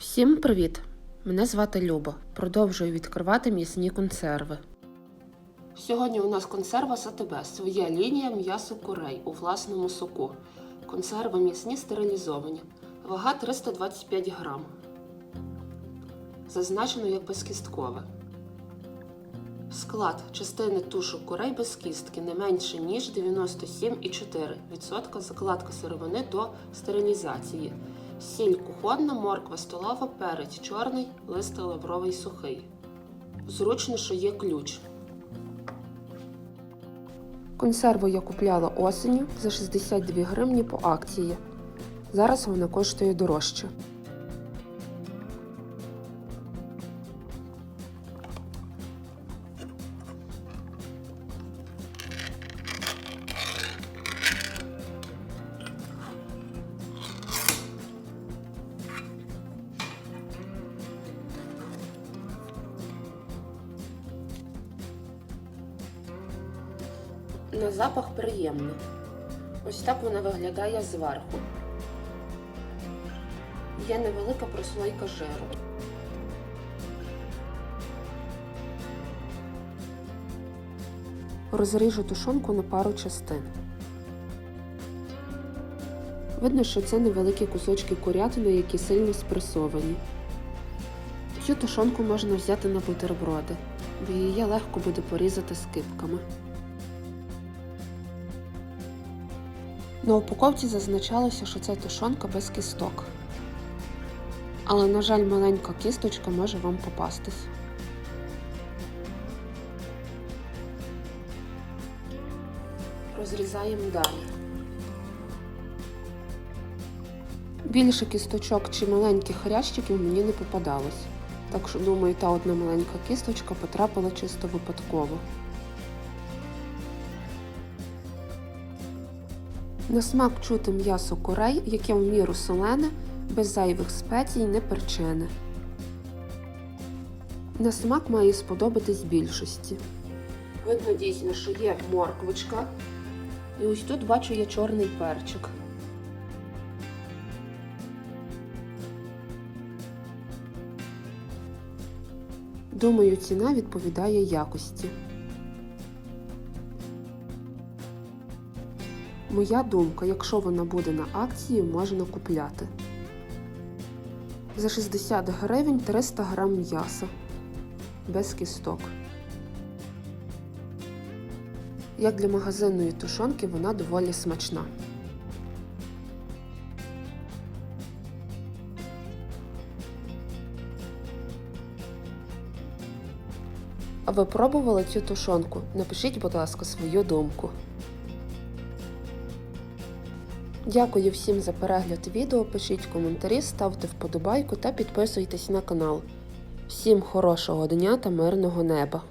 Всім привіт! Мене звати Люба. Продовжую відкривати м'ясні консерви. Сьогодні у нас консерва САТБ. Своя лінія м'ясо курей у власному соку. Консерви м'ясні стерилізовані. Вага 325 грам. Зазначено як безкісткове. Склад частини тушок курей без кістки не менше ніж 97,4% закладка сировини до стерилізації. Сіль кухонна, морква столова, перець чорний, лист лавровий сухий. Зручно, що є ключ. Консерву я купляла осеню за 62 гривні по акції. Зараз вона коштує дорожче. На запах приємно. Ось так вона виглядає зверху. Є невелика прослойка жиру. Розріжу тушонку на пару частин. Видно, що це невеликі кусочки курятини, які сильно спресовані. Цю тушонку можна взяти на бутерброди, бо її легко буде порізати скипками. На упаковці зазначалося, що це тушонка без кісток. Але, на жаль, маленька кісточка може вам попастись. Розрізаємо далі. Більше кісточок чи маленьких хрящиків мені не попадалось. Так що, думаю, та одна маленька кісточка потрапила чисто випадково. На смак чути м'ясо курей, яке в міру солене, без зайвих спецій, не перчене. На смак має сподобатись більшості. Видно дійсно, що є морквочка. І ось тут бачу я чорний перчик. Думаю, ціна відповідає якості. Моя думка, якщо вона буде на акції, можна купляти. За 60 гривень 300 грам м'яса. Без кісток. Як для магазинної тушонки, вона доволі смачна. А ви пробували цю тушонку? Напишіть, будь ласка, свою думку. Дякую всім за перегляд відео. Пишіть коментарі, ставте вподобайку та підписуйтесь на канал. Всім хорошого дня та мирного неба!